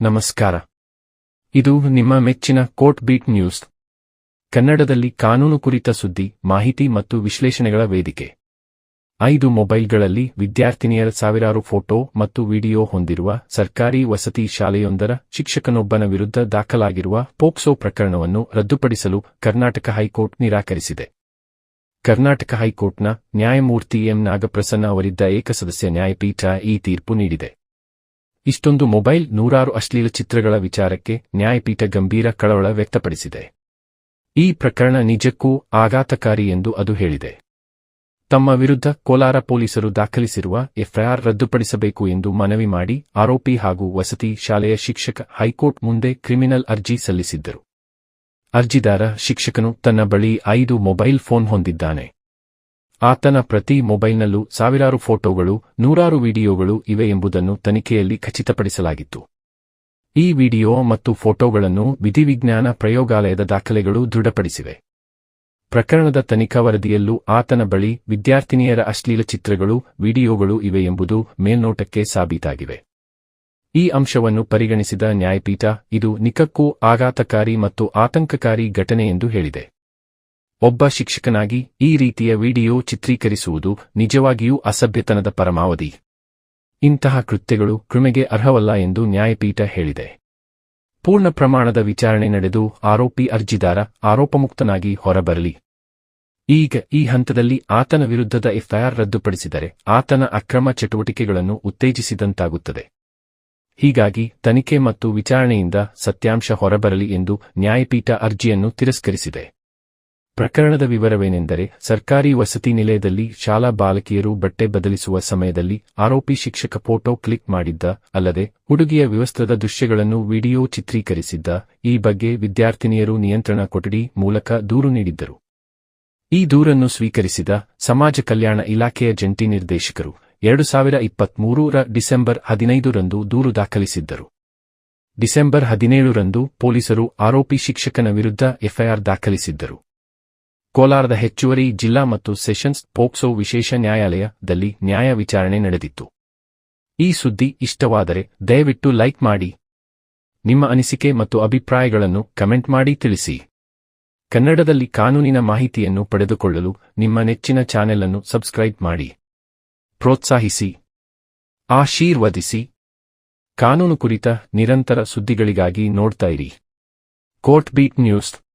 ನಮಸ್ಕಾರ. ಇದು ನಿಮ್ಮ ಮೆಚ್ಚಿನ ಕೋರ್ಟ್ ಬೀಟ್ ನ್ಯೂಸ್. ಕನ್ನಡದಲ್ಲಿ ಕಾನೂನು ಕುರಿತ ಸುದ್ದಿ, ಮಾಹಿತಿ ಮತ್ತು ವಿಶ್ಲೇಷಣೆಗಳ ವೇದಿಕೆ. ಐದು ಮೊಬೈಲ್ಗಳಲ್ಲಿ ವಿದ್ಯಾರ್ಥಿನಿಯರ ಸಾವಿರಾರು ಫೋಟೋ ಮತ್ತು ವಿಡಿಯೋ ಹೊಂದಿರುವ ಸರ್ಕಾರಿ ವಸತಿ ಶಾಲೆಯೊಂದರ ಶಿಕ್ಷಕನೊಬ್ಬನ ವಿರುದ್ಧ ದಾಖಲಾಗಿರುವ ಪೋಕ್ಸೋ ಪ್ರಕರಣವನ್ನು ರದ್ದುಪಡಿಸಲು ಕರ್ನಾಟಕ ಹೈಕೋರ್ಟ್ ನಿರಾಕರಿಸಿದೆ. ಕರ್ನಾಟಕ ಹೈಕೋರ್ಟ್ನ ನ್ಯಾಯಮೂರ್ತಿ ಎಂ ನಾಗಪ್ರಸನ್ನ ಅವರಿದ್ದ ಏಕಸದಸ್ಯ ನ್ಯಾಯಪೀಠ ಈ ತೀರ್ಪು ನೀಡಿದೆ. ಇಷ್ಟೊಂದು ಮೊಬೈಲ್ ನೂರಾರು ಅಶ್ಲೀಲ ಚಿತ್ರಗಳ ವಿಚಾರಕ್ಕೆ ನ್ಯಾಯಪೀಠ ಗಂಭೀರ ಕಳವಳ ವ್ಯಕ್ತಪಡಿಸಿದೆ. ಈ ಪ್ರಕರಣ ನಿಜಕ್ಕೂ ಆಘಾತಕಾರಿ ಎಂದು ಅದು ಹೇಳಿದೆ. ತಮ್ಮ ವಿರುದ್ಧ ಕೋಲಾರ ಪೊಲೀಸರು ದಾಖಲಿಸಿರುವ ಎಫ್ಐಆರ್ ರದ್ದುಪಡಿಸಬೇಕು ಎಂದು ಮನವಿ ಮಾಡಿ ಆರೋಪಿ ಹಾಗೂ ವಸತಿ ಶಾಲೆಯ ಶಿಕ್ಷಕ ಹೈಕೋರ್ಟ್ ಮುಂದೆ ಕ್ರಿಮಿನಲ್ ಅರ್ಜಿ ಸಲ್ಲಿಸಿದ್ದರು. ಅರ್ಜಿದಾರ ಶಿಕ್ಷಕನು ತನ್ನ ಬಳಿ ಐದು ಮೊಬೈಲ್ ಫೋನ್ ಹೊಂದಿದ್ದಾನೆ. ಆತನ ಪ್ರತಿ ಮೊಬೈಲ್ನಲ್ಲೂ ಸಾವಿರಾರು ಫೋಟೋಗಳು, ನೂರಾರು ವಿಡಿಯೋಗಳು ಇವೆ ಎಂಬುದನ್ನು ತನಿಖೆಯಲ್ಲಿ ಖಚಿತಪಡಿಸಲಾಗಿತ್ತು. ಈ ವಿಡಿಯೋ ಮತ್ತು ಫೋಟೋಗಳನ್ನು ವಿಧಿವಿಜ್ಞಾನ ಪ್ರಯೋಗಾಲಯದ ದಾಖಲೆಗಳು ದೃಢಪಡಿಸಿವೆ. ಪ್ರಕರಣದ ತನಿಖಾ ವರದಿಯಲ್ಲೂ ಆತನ ಬಳಿ ವಿದ್ಯಾರ್ಥಿನಿಯರ ಅಶ್ಲೀಲ ಚಿತ್ರಗಳು, ವಿಡಿಯೋಗಳು ಇವೆ ಎಂಬುದು ಮೇಲ್ನೋಟಕ್ಕೆ ಸಾಬೀತಾಗಿವೆ. ಈ ಅಂಶವನ್ನು ಪರಿಗಣಿಸಿದ ನ್ಯಾಯಪೀಠ ಇದು ನಿಕಕ್ಕೂ ಆಘಾತಕಾರಿ ಮತ್ತು ಆತಂಕಕಾರಿ ಘಟನೆ ಎಂದು ಹೇಳಿದೆ. ಒಬ್ಬ ಶಿಕ್ಷಕನಾಗಿ ಈ ರೀತಿಯ ವಿಡಿಯೋ ಚಿತ್ರೀಕರಿಸುವುದು ನಿಜವಾಗಿಯೂ ಅಸಭ್ಯತನದ ಪರಮಾವಧಿ. ಇಂತಹ ಕೃತ್ಯಗಳು ಕೃಮೆಗೆ ಅರ್ಹವಲ್ಲ ಎಂದು ನ್ಯಾಯಪೀಠ ಹೇಳಿದೆ. ಪೂರ್ಣ ಪ್ರಮಾಣದ ವಿಚಾರಣೆ ನಡೆದು ಆರೋಪಿ ಅರ್ಜಿದಾರ ಆರೋಪಮುಕ್ತನಾಗಿ ಹೊರಬರಲಿ. ಈಗ ಈ ಹಂತದಲ್ಲಿ ಆತನ ವಿರುದ್ಧದ ಎಫ್ಐಆರ್ ರದ್ದುಪಡಿಸಿದರೆ ಆತನ ಅಕ್ರಮ ಚಟುವಟಿಕೆಗಳನ್ನು ಉತ್ತೇಜಿಸಿದಂತಾಗುತ್ತದೆ. ಹೀಗಾಗಿ ತನಿಖೆ ಮತ್ತು ವಿಚಾರಣೆಯಿಂದ ಸತ್ಯಾಂಶ ಹೊರಬರಲಿ ಎಂದು ನ್ಯಾಯಪೀಠ ಅರ್ಜಿಯನ್ನು ತಿರಸ್ಕರಿಸಿದೆ. ಪ್ರಕರಣದ ವಿವರವೇನೆಂದರೆ, ಸರ್ಕಾರಿ ವಸತಿ ನಿಲಯದಲ್ಲಿ ಶಾಲಾ ಬಾಲಕಿಯರು ಬಟ್ಟೆ ಬದಲಿಸುವ ಸಮಯದಲ್ಲಿ ಆರೋಪಿ ಶಿಕ್ಷಕ ಫೋಟೋ ಕ್ಲಿಕ್ ಮಾಡಿದ್ದ, ಅಲ್ಲದೆ ಹುಡುಗಿಯ ವ್ಯವಸ್ಥದ ದೃಶ್ಯಗಳನ್ನು ವಿಡಿಯೋ ಚಿತ್ರೀಕರಿಸಿದ್ದ, ಈ ಬಗ್ಗೆ ವಿದ್ಯಾರ್ಥಿನಿಯರು ನಿಯಂತ್ರಣ ಕೊಠಡಿ ಮೂಲಕ ದೂರು ನೀಡಿದ್ದರು. ಈ ದೂರನ್ನು ಸ್ವೀಕರಿಸಿದ ಸಮಾಜ ಕಲ್ಯಾಣ ಇಲಾಖೆಯ ಜಂಟಿ ನಿರ್ದೇಶಕರು ಎರಡು ಸಾವಿರ ಇಪ್ಪತ್ಮೂರರ ಡಿಸೆಂಬರ್ ಹದಿನೈದರಂದು ದೂರು ದಾಖಲಿಸಿದ್ದರು. ಡಿಸೆಂಬರ್ ಹದಿನೇಳರಂದು ಪೊಲೀಸರು ಆರೋಪಿ ಶಿಕ್ಷಕನ ವಿರುದ್ಧ ಎಫ್ಐಆರ್ ದಾಖಲಿಸಿದ್ದರು. ಕೋಲಾರದ ಹೆಚ್ಚುವರಿ ಜಿಲ್ಲಾ ಮತ್ತು ಸೆಷನ್ಸ್ ಪೋಕ್ಸೋ ವಿಶೇಷ ನ್ಯಾಯಾಲಯದಲ್ಲಿ ನ್ಯಾಯ ವಿಚಾರಣೆ ನಡೆದಿತ್ತು. ಈ ಸುದ್ದಿ ಇಷ್ಟವಾದರೆ ದಯವಿಟ್ಟು ಲೈಕ್ ಮಾಡಿ. ನಿಮ್ಮ ಅನಿಸಿಕೆ ಮತ್ತು ಅಭಿಪ್ರಾಯಗಳನ್ನು ಕಮೆಂಟ್ ಮಾಡಿ ತಿಳಿಸಿ. ಕನ್ನಡದಲ್ಲಿ ಕಾನೂನಿನ ಮಾಹಿತಿಯನ್ನು ಪಡೆದುಕೊಳ್ಳಲು ನಿಮ್ಮ ನೆಚ್ಚಿನ ಚಾನೆಲ್ ಅನ್ನು ಸಬ್ಸ್ಕ್ರೈಬ್ ಮಾಡಿ. ಪ್ರೋತ್ಸಾಹಿಸಿ. ಆಶೀರ್ವದಿಸಿ. ಕಾನೂನು ಕುರಿತ ನಿರಂತರ ಸುದ್ದಿಗಳಿಗಾಗಿ ನೋಡ್ತಾ ಇರಿ. Court beat news.